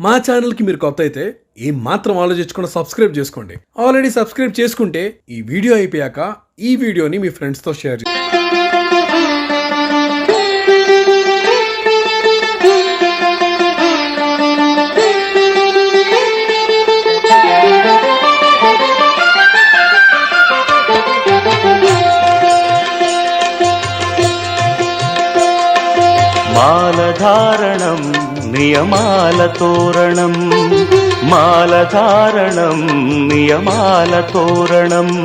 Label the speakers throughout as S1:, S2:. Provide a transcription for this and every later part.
S1: మా ఛానల్కి మీరు కొత్త అయితే ఏం మాత్రం ఆలోచించకుండా సబ్స్క్రైబ్ చేసుకోండి. ఆల్రెడీ సబ్స్క్రైబ్ చేసుకుంటే ఈ వీడియో అయిపోయాక ఈ వీడియోని మీ ఫ్రెండ్స్తో షేర్ చేయండి
S2: నియమాల తోరణం మాలధారణం నియమాల తోరణం.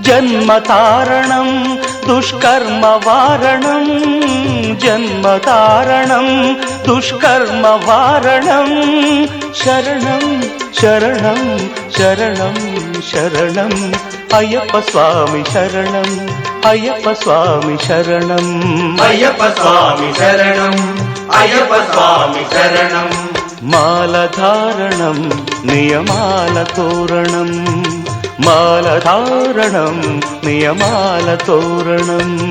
S2: జన్మతారణం దుష్కర్మ వారణం. జన్మతారణం దుష్కర్మ వారణం. శరణం శరణం శరణం శరణం. అయ్యప్ప స్వామి శరణం. అయ్యప్ప స్వామి శరణం.
S3: అయ్యప్ప స్వామి శరణం.
S2: మాలధారణం నియమాల తోరణం. మాలధారణం నియమాల తోరణం.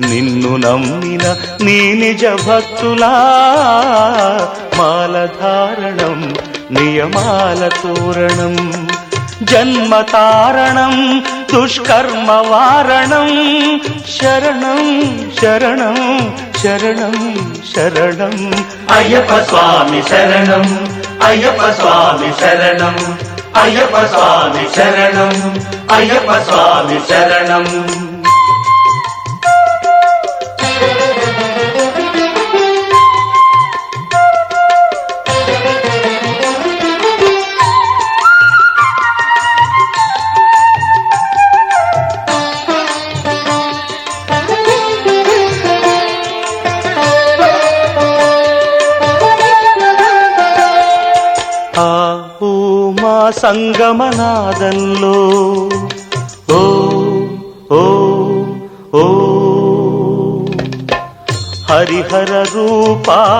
S2: నిన్ను నమ్మిన నీ నిజ భక్తులా. మాలధారణం నియమాల తోరణం జన్మతారణం దుష్కర్మ వారణం. శరణం శరణం శరణం శరణం.
S3: అయ్యప్ప స్వామి శరణం అయ్యప్ప స్వామి శరణం అయ్యప్ప స్వామి శరణం అయ్యప్ప స్వామి శరణం.
S2: ఆ ఊ మా సంగమనాదంలో ఓ ఓ ఓ. హరిహర రూపాద్వైతంలో.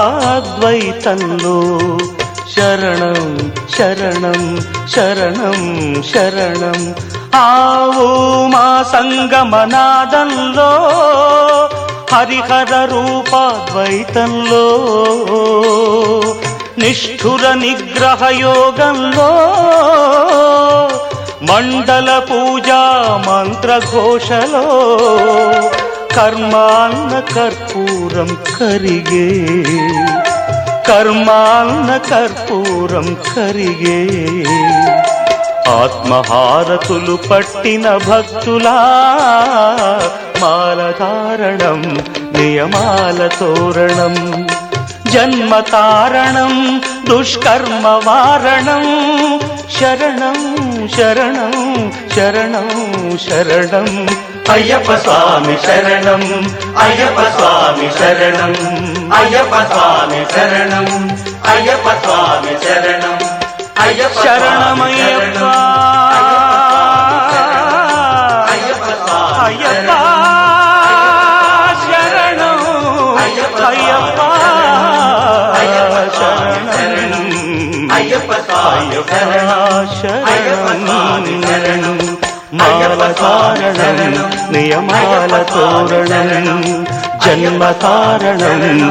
S2: శరణం శరణం శరణం శరణం. ఆవో మా సంగమనాదంలో హరిహర రూపాద్వైతంలో. నిష్ఠుర నిగ్రహ యోగంలో మండల పూజా మంత్రఘోషలో కర్మాన్న కర్పూరం కరిగే కర్మాన్న కర్పూరం కరిగే. ఆత్మహారతులు పట్టిన భక్తులా మాలధారణం నియమాల తోరణం. జన్మతారణం దుష్కర్మ వారణం శరణం శరణం శరణం శరణం.
S3: అయ్యప్ప స్వామి శరణం అయ్యప్ప స్వామి శరణం. అయ్యప్ప స్వామి శరణం అయ్యప్ప స్వామి శరణం. అయ్యప్ప
S2: శరణమయ్యప్ప.
S3: అయ్యప్ప స్వామి
S2: శరణం
S3: అయ్యప్ప స్వామి శరణం
S2: మాలధారణం నియమాల తోరణం జన్మతారణం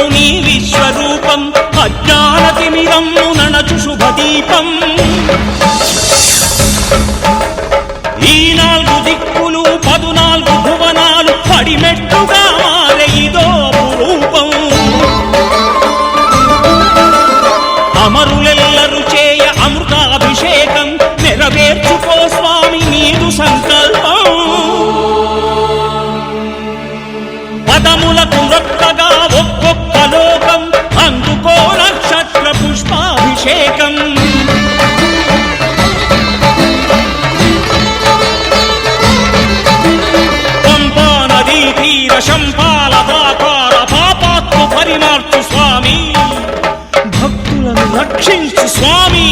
S2: ఆద్యంతరహితమో నీ విశ్వరూపం అజ్ఞాన అజ్ఞానతిమిరమ్ము నడచు శుభదీపం. ఈ నాలుగు దిక్కులు పదునాలుగు భువనాలు పడిమెట్టుగా మారే ఇదో రూపం. అమరు అభిషేకం. పంపా నదీ తీర శంపాల ప్రాకార పాపాత్మ పరిమార్చు స్వామి. భక్తులను రక్షించు స్వామి.